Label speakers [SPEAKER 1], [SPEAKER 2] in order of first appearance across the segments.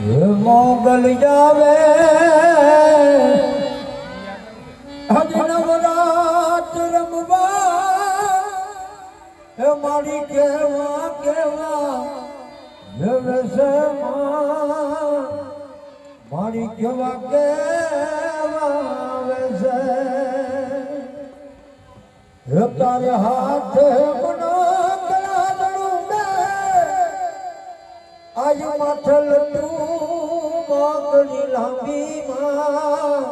[SPEAKER 1] મોગલ જાવે. હજ નવરાત રમવા. મારી કેવા કેવા વેસમાં મારી કેવા કેવા હે તારે હાથ આજ માથલ તું મોગલી લાંબી માં.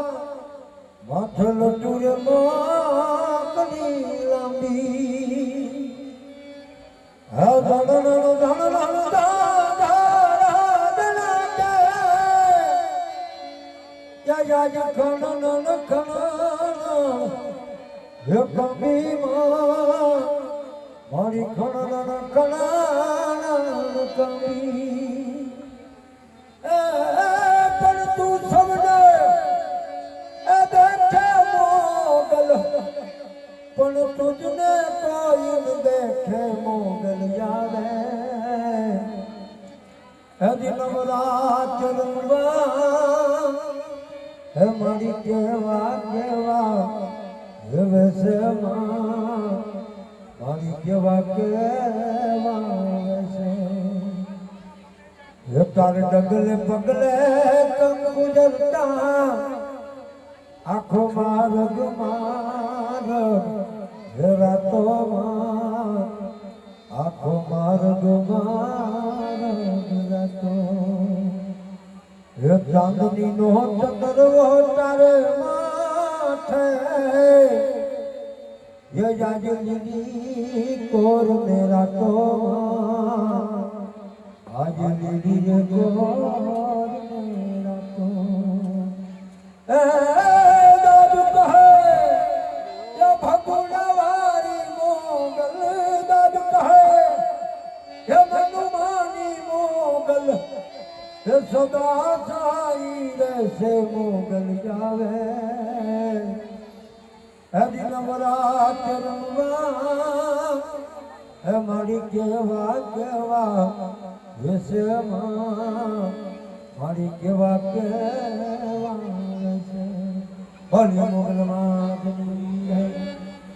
[SPEAKER 1] માથલ તું રે મોગલી લાંબી. હા ધન યા યા યા ખણ નન ખણ હે કમી માં મારી ખણ નન ખણ કમી દેખે મોગલ યારે હજી નવરાત રમવા હે મારી કેવા કેવા હે વેસમાં મારી કેવા કેવા હે તારે ડગલે પગલે કંકુ જરતા આખો માર્ગ માર્ગ રાતો આખો માર્ગ માર્ગ રાતો. હે ચાંદની નો ચંદ્રવો તારે માથે. હે જાજલીની કોર મેરા તો આજલીની કોર મેરા તો સદા સાઈ રહેશે, મોગલ જાવે. હરી નવરાત રમવા હે મારી કેવા કેવા વિષયમાં મારી કેવા કેવા વિષય બોલ્યો મોગલ માં